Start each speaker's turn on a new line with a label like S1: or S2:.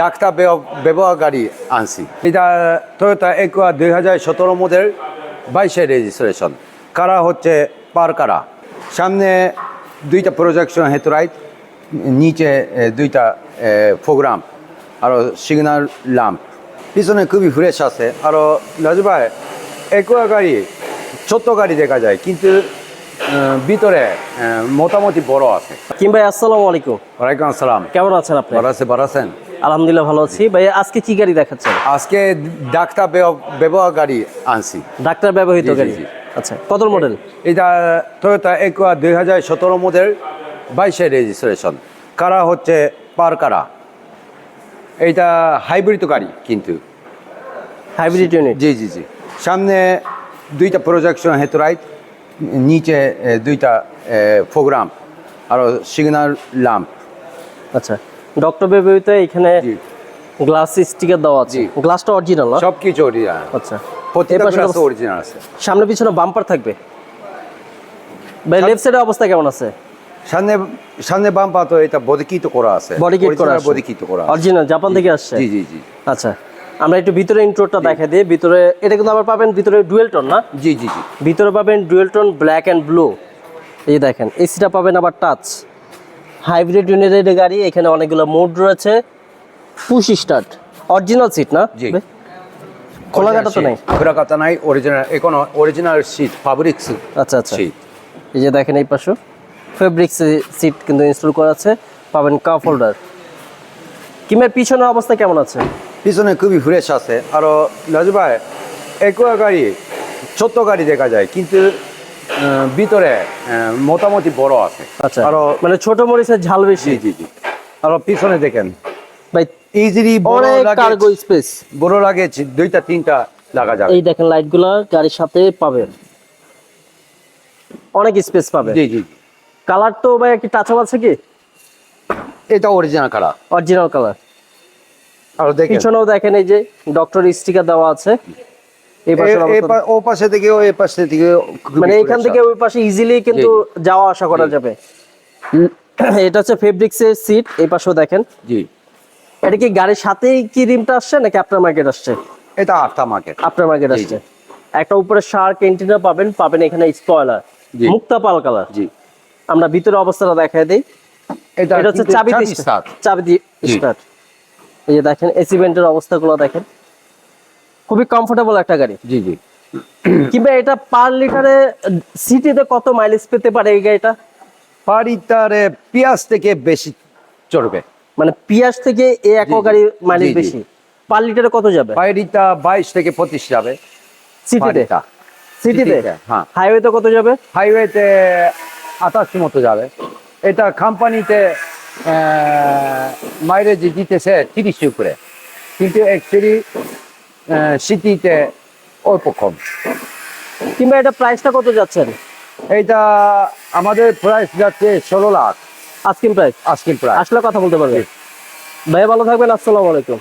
S1: Doctor ব্যবহার গাড়ি আনছি। এটা টয়োটা একুয়া দুই হাজার সতেরো মডেল বাইশে রেজিস্ট্রেশন কারা হচ্ছে পার কারা সামনে দুইটা প্রজেকশন হেতুরাইট নিচে দুইটা প্রোগ্রাম আরও সিগনাল ল্যাম্প পিছনে খুবই ফ্রেশ আছে। আরও রাজু ভাই একুয়া গাড়ি ছোট্ট গাড়ি দেখা যায় কিন্তু ভিতরে মোটামুটি বড় আছে।
S2: ভাই আসসালামু আলাইকুম।
S1: ওয়ালাইকুম আসসালাম।
S2: কেমন আছেন আপনি?
S1: ভালো আছে ভালো আছেন?
S2: আলহামদুলিল্লাহ ভালো আছি। ভাই আজকে কি গাড়ি দেখাচ্ছেন?
S1: আজকে ডাক্তার ব্যব- ব্যবহার গাড়ি আনছি।
S2: ডাক্তার ব্যবহৃত গাড়ি? আচ্ছা কত মডেল
S1: এটা টয়োটা একুয়া দুই হাজার সতেরো মডেল বাইশে রেজিস্ট্রেশন কারা হচ্ছে পার কারা? এইটা হাইব্রিড গাড়ি কিন্তু।
S2: হাইব্রিড ইউনিট
S1: জি জি জি। সামনে দুইটা প্রজেকশন হেতুরাইট নিচে দুইটা প্রোগ্রাম আরও সিগনাল ল্যাম্প
S2: আচ্ছা। ডক্টর ব্যবহৃত এখানে গ্লাস স্টিকার দেওয়া আছে। গ্লাসটা অরিজিনাল না?
S1: সব কিছু অরিজিনাল
S2: আচ্ছা
S1: প্রত্যেকটা গ্লাস অরিজিনাল আছে।
S2: সামনে পিছনে বাম্পার থাকবে। ভাই লেফট সাইডের অবস্থা কেমন আছে?
S1: সামনে সামনে বাম পা তো এটা বডিকিত করা আছে।
S2: বডি কিট করা
S1: বডিকিত করা আছে।
S2: অরিজিনাল জাপান থেকে আসছে?
S1: জি জি জি।
S2: আচ্ছা। আমরা একটু ভিতরে ইন্ট্রোটা দেখা দিই। ভিতরে এটা কিন্তু আবার পাবেন ভিতরে ডুয়েল টোন না?
S1: জি জি জি।
S2: ভিতরে পাবেন dual tone black and blue এই দেখেন এসিটা পাবেন আবার টাচ হাইব্রিড ইউনিটের গাড়ি এখানে অনেকগুলো মোড রয়েছে। Push start. অরিজিনাল সিট না?
S1: জি।
S2: খোলা কাটা তো নাই?
S1: খোলা কাটা নাই অরিজিনাল এখন অরিজিনাল সিট ফাব্রিক সিট
S2: আচ্ছা আচ্ছা। এই যে দেখেন এই পাশে। ফেব্রিক সিট কিন্তু ইনস্টল করা আছে। পাবেন কাপ হোল্ডার কিমের পিছনের অবস্থা কেমন আছে?
S1: পিছনে খুবই ফ্রেশ আছে। আরও রাজু ভাই একুয়া গাড়ি ছোট্ট গাড়ি দেখা যায় কিন্তু ভিতরে মোটামুটি বড় আছে।
S2: আচ্ছা।
S1: আরও
S2: মানে ছোট মরিচের ঝাল বেশি?
S1: জি জি জি। পিছনে দেখেন।
S2: ভাই
S1: ইজিলি বড় লাগে
S2: কার্গো স্পেস
S1: বড় লাগে দুইটা তিনটা লাগা যাবে।
S2: এই দেখেন লাইটগুলো গাড়ির সাথে পাবেন। অনেক স্পেস পাবে
S1: জি জি
S2: কালার তো ভাই কি টাচ আপ আছে কি?
S1: এটা অরিজিনাল কালার
S2: অরিজিনাল কালার
S1: আর দেখেন।
S2: পিছনেও দেখেন এই যে ডক্টর স্টিকার দেওয়া আছে।
S1: ও পাশে থেকে ও পাশে থেকে
S2: মানে এখান থেকে ওই পাশে ইজিলি কিন্তু যাওয়া আসা করা যাবে। এটা হচ্ছে ফেব্রিক্সের সিট এই পাশেও দেখেন।
S1: জি।
S2: এটা কি গাড়ির সাথেই কি রিমটা আসছে নাকি আপনার মার্কেট আসছে?
S1: এটা আফটা মার্কেট
S2: আপনার মার্কেট আসছে একটা উপরে শার্ক এন্টিনা পাবেন পাবেন এখানে স্পয়লার মুক্তা পাল কালার
S1: জি।
S2: আমরা ভিতরে অবস্থাটা দেখায় দিই।
S1: এটা
S2: হচ্ছে চাবি
S1: চাবি
S2: স্টার্ট। এই দেখেন এসি ভেন্টের অবস্থাগুলো দেখেন। খুবই কমফোর্টেবল একটা গাড়ি।
S1: জি জি।
S2: কিংবা এটা পার লিটারে সিটিতে কত মাইলেজ পেতে পারে এই গাড়িটা?
S1: পারিটারে পেঁয়াজ থেকে বেশি চড়বে।
S2: মানে পিয়াস থেকে এ এক। গাড়ির মাইলেজ। বেশি। পার লিটারে কত যাবে?
S1: পায়রিটা বাইশ থেকে পঁচিশ যাবে।
S2: সিটিতে সিটিতে,
S1: হ্যাঁ।
S2: হাইওয়েতে কত যাবে?
S1: হাইওয়েতে আঠাশি মতো যাবে। এটা কোম্পানিতে মাইলেজ দিতেছে তিরিশ উপরে। কিন্তু অ্যাকচুয়ালি সিটিতে অল্প কম।
S2: কিংবা এটা প্রাইসটা কত যাচ্ছেন?
S1: এইটা আমাদের প্রাইস যাচ্ছে ষোলো লাখ।
S2: আজকিন প্রাইস
S1: আজকের প্রাইস
S2: আসলে কথা বলতে পারবেন ভাইয়া ভালো থাকবেন। আসসালামু আলাইকুম।